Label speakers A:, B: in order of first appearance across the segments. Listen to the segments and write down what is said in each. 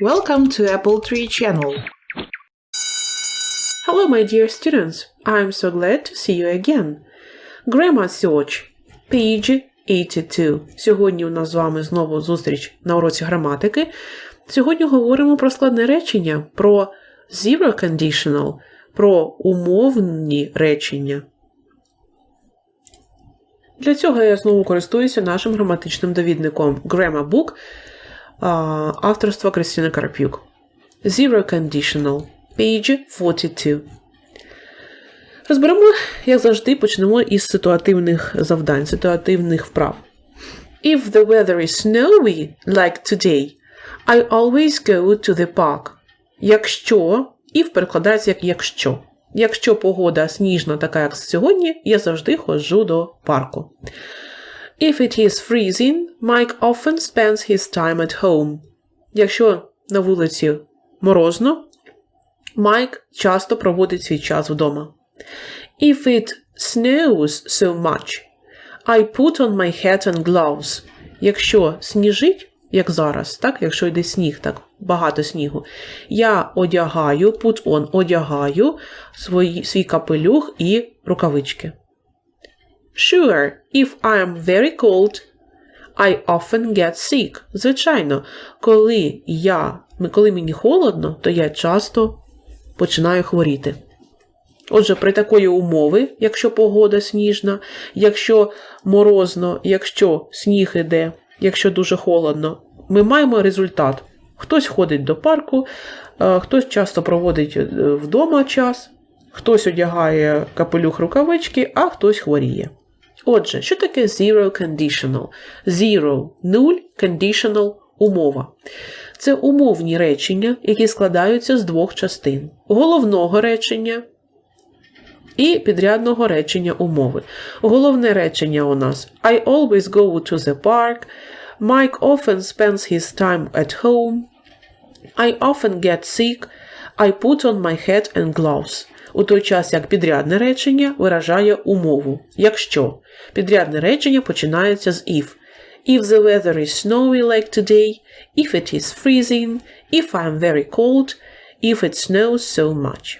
A: Welcome to Apple Tree channel. Hello, my dear students. I'm so glad to see you again. Grammar Search, page 82. Сьогодні у нас з вами знову зустріч на уроці граматики. Сьогодні говоримо про складне речення, про zero conditional, про умовні речення. Для цього я знову користуюся нашим граматичним довідником Grammar Book авторства Кристини Карпюк. Zero Conditional, page 42. Розберемо, як завжди, почнемо із ситуативних завдань, ситуативних вправ. If the weather is snowy, like today, I always go to the park. Якщо, if перекладається як якщо. Якщо погода сніжна, така як сьогодні, я завжди ходжу до парку. If it is freezing, Mike often spends his time at home. Якщо на вулиці морозно, Майк часто проводить свій час вдома. If it snows so much, I put on my hat and gloves. Якщо сніжить, як зараз, так, якщо йде сніг, так багато снігу, я одягаю, put on, одягаю свої, свій капелюх і рукавички. Sure, if I am very cold, I often get sick. Звичайно, коли я, коли мені холодно, то я часто починаю хворіти. Отже, при такої умови, якщо погода сніжна, якщо морозно, якщо сніг іде, якщо дуже холодно, ми маємо результат. Хтось ходить до парку, е, хтось часто проводить е, вдома час, хтось одягає капелюх рукавички, а хтось хворіє. Отже, що таке zero conditional? Zero – нуль, conditional – умова. Це умовні речення, які складаються з двох частин: головного речення і підрядного речення умови. Головне речення у нас I always go to the park. Mike often spends his time at home. I often get sick. I put on my hat and gloves. У той час, як підрядне речення виражає умову. Якщо підрядне речення починається з if. If the weather is snowy like today, if it is freezing, if I am very cold, if it snows so much.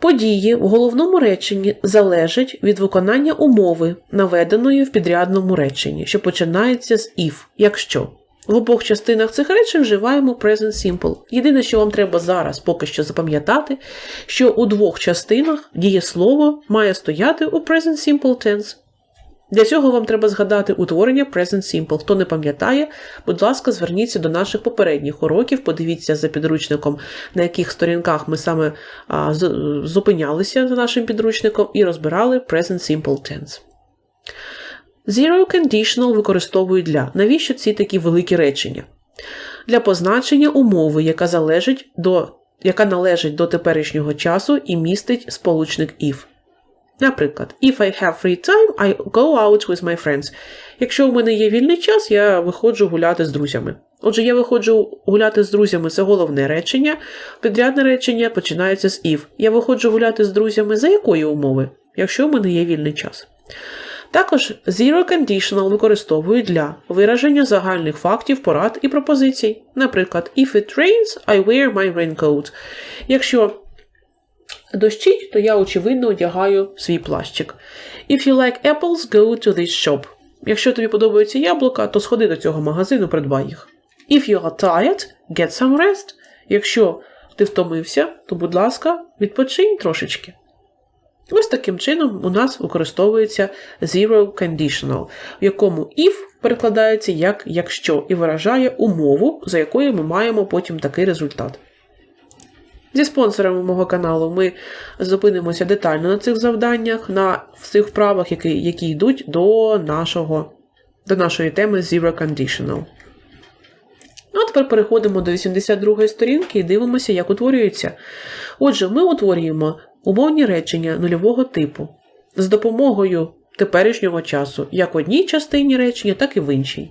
A: Події в головному реченні залежать від виконання умови, наведеної в підрядному реченні, що починається з if, якщо. В обох частинах цих речень вживаємо present simple. Єдине, що вам треба зараз поки що запам'ятати, що у двох частинах дієслово має стояти у present simple tense. Для цього вам треба згадати утворення Present Simple. Хто не пам'ятає, будь ласка, зверніться до наших попередніх уроків, подивіться за підручником, на яких сторінках ми саме а, зупинялися за нашим підручником і розбирали Present Simple Tense. Zero Conditional використовують для. Навіщо ці такі великі речення? Для позначення умови, яка залежить до, яка належить до теперішнього часу і містить сполучник if. Наприклад, if I have free time, I go out with my friends. Якщо у мене є вільний час, я виходжу гуляти з друзями. Отже, я виходжу гуляти з друзями це головне речення. Підрядне речення починається з if. Я виходжу гуляти з друзями за якої умови, якщо у мене є вільний час. Також zero conditional використовують для вираження загальних фактів, порад і пропозицій. Наприклад, if it rains, I wear my raincoat. Якщо дощить, то я, очевидно, одягаю свій плащик. If you like apples, go to this shop. Якщо тобі подобаються яблука, то сходи до цього магазину, придбай їх. If you are tired, get some rest. Якщо ти втомився, то, будь ласка, відпочинь трошечки. Ось таким чином у нас використовується zero conditional, в якому if перекладається як якщо і виражає умову, за якою ми маємо потім такий результат. Зі спонсорами мого каналу ми зупинимося детально на цих завданнях, на всіх вправах, які які йдуть до нашого, до нашої теми Zero Conditional. Ну, а тепер переходимо до 82-ї сторінки і дивимося, як утворюється. Отже, ми утворюємо умовні речення нульового типу з допомогою теперішнього часу, як в одній частині речення, так і в іншій.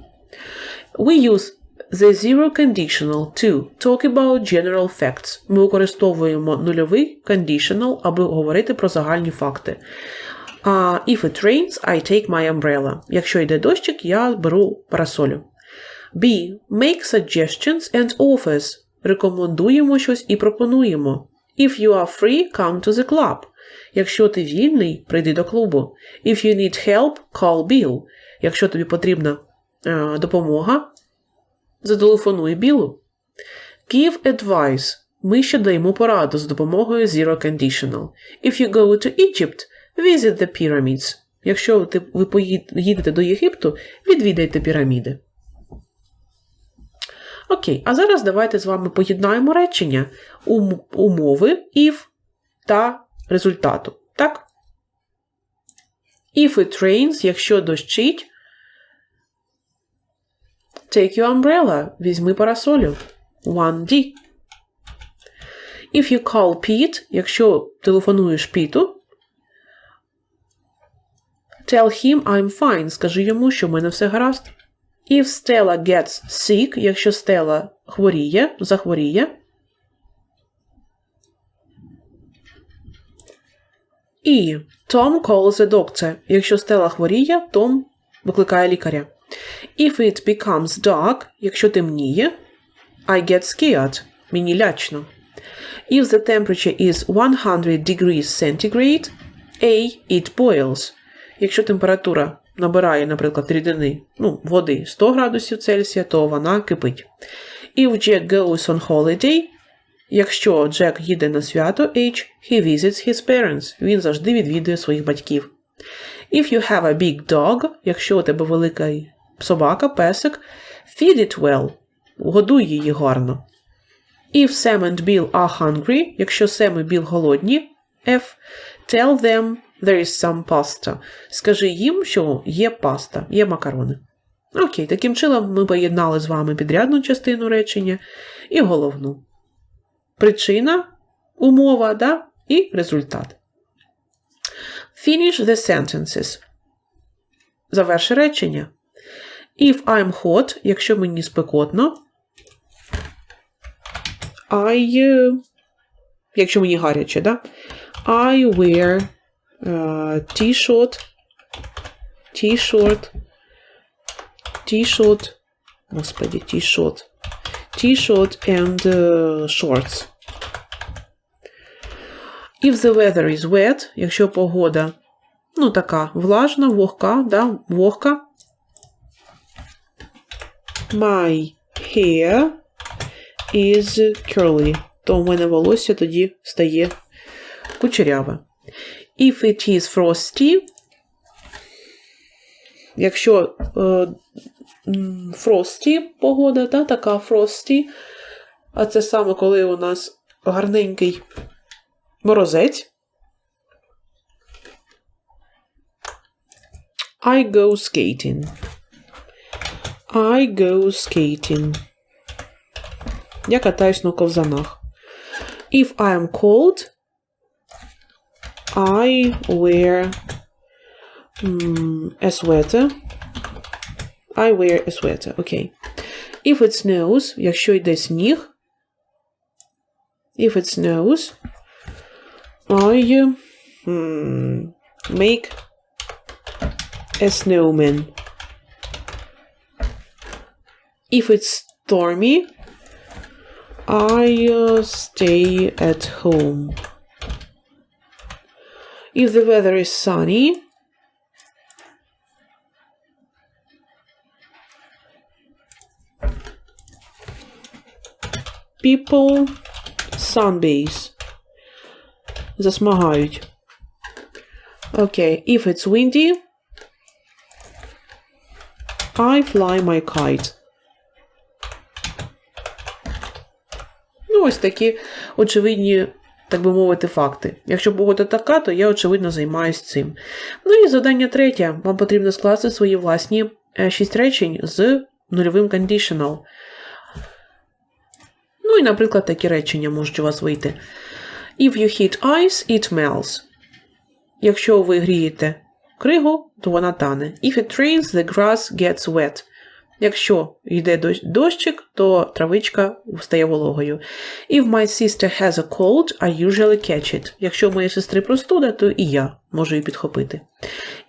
A: We use The zero conditional to talk about general facts. Ми використовуємо нульовий conditional, аби говорити про загальні факти. Uh, if it rains, I take my umbrella. Якщо йде дощик, я беру парасолю. B. Make suggestions and offers. Рекомендуємо щось і пропонуємо. If you are free, come to the club. Якщо ти вільний, прийди до клубу. If you need help, call Bill. Якщо тобі потрібна е, допомога, зателефонуй Білу. Give advice. Ми ще даємо пораду з допомогою Zero Conditional. If you go to Egypt, visit the pyramids. Якщо ви поїдете до Єгипту, відвідайте піраміди. Окей, а зараз давайте з вами поєднаємо речення ум, умови if та результату. Так? If it rains, якщо дощить, take your umbrella, візьми парасолю. 1D. If you call Pete, якщо телефонуєш Піту, tell him I'm fine, скажи йому, що в мене все гаразд. If Stella gets sick, якщо Стела хворіє, захворіє. І Tom calls a doctor. Якщо Стела хворіє, Том викликає лікаря. If it becomes dark, якщо темніє, I get scared. Мені лячно. If the temperature is 100 degrees centigrade, A. It boils. Якщо температура набирає, наприклад, рідини, ну, води 100 градусів Цельсія, то вона кипить. If Jack goes on holiday, якщо Джек їде на свято H, he visits his parents. Він завжди відвідує своїх батьків. If you have a big dog, якщо у тебе велика собака, песик, feed it well. Годуй її гарно. If Sam and Bill are hungry, якщо Сем і Біл голодні, F. Tell them there is some pasta. Скажи їм, що є паста, є макарони. Окей, таким чином ми поєднали з вами підрядну частину речення і головну. Причина, умова, да, і результат. Finish the sentences. Заверши речення. If I'm hot, якщо мені спекотно. I, е, якщо мені гаряче, да? I wear t-shirt, t-shirt, t-shirt, господи, t-shirt, t-shirt and uh, shorts. If the weather is wet, якщо погода, ну, така влажна, вогка, да, вогка. My hair is curly. То у мене волосся тоді стає кучеряве. If it is frosty, якщо е, frosty погода, да, така frosty, а це саме коли у нас гарненький морозець. I go skating. I go skating. Я катаюсь на ковзанах. If I am cold, I wear mm, a sweater. I wear a sweater. Okay. If it snows, якщо йде сніг. If it snows, I mm, make a snowman. If it's stormy, I uh, stay at home. If the weather is sunny, people sunbathe. Засмагають. Okay, if it's windy, I fly my kite. Ну, ось такі очевидні, так би мовити, факти. Якщо погода така, то я, очевидно, займаюся цим. Ну і завдання третє. Вам потрібно скласти свої власні е, шість речень з нульовим conditional. Ну і, наприклад, такі речення можуть у вас вийти. If you heat ice, it melts. Якщо ви грієте кригу, то вона тане. If it rains, the grass gets wet. Якщо йде дощик, то травичка стає вологою. If my sister has a cold, I usually catch it. Якщо в моєї сестри простуда, то і я можу її підхопити.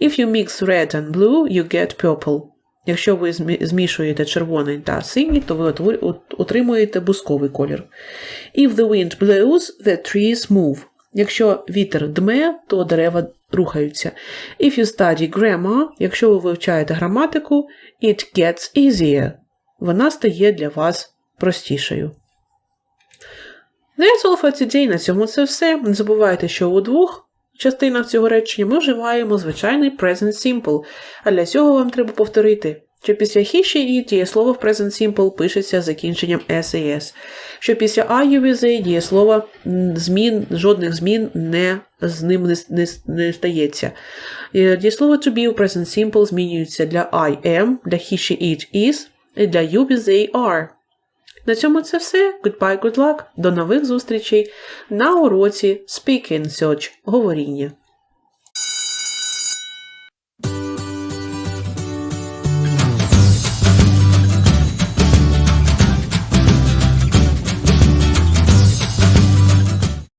A: If you mix red and blue, you get purple. Якщо ви змішуєте червоний та синій, то ви отримуєте бусковий колір. If the wind blows, the trees move. Якщо вітер дме, то дерева рухаються. If you study grammar, якщо ви вивчаєте граматику, it gets easier. Вона стає для вас простішою. That's all for today. На цьому це все. Не забувайте, що у двох частинах цього речення ми вживаємо звичайний present simple, а для цього вам треба повторити, що після he, she, it дієслово в present simple пишеться закінченням s що після I, with they дієслова змін, жодних змін не, з ним не, не, не стається. Е, Дієслово to be у present simple змінюється для I am, для he, she, it is і для you, be they are. На цьому це все. Goodbye, good luck. До нових зустрічей на уроці Speak in Search. Говоріння.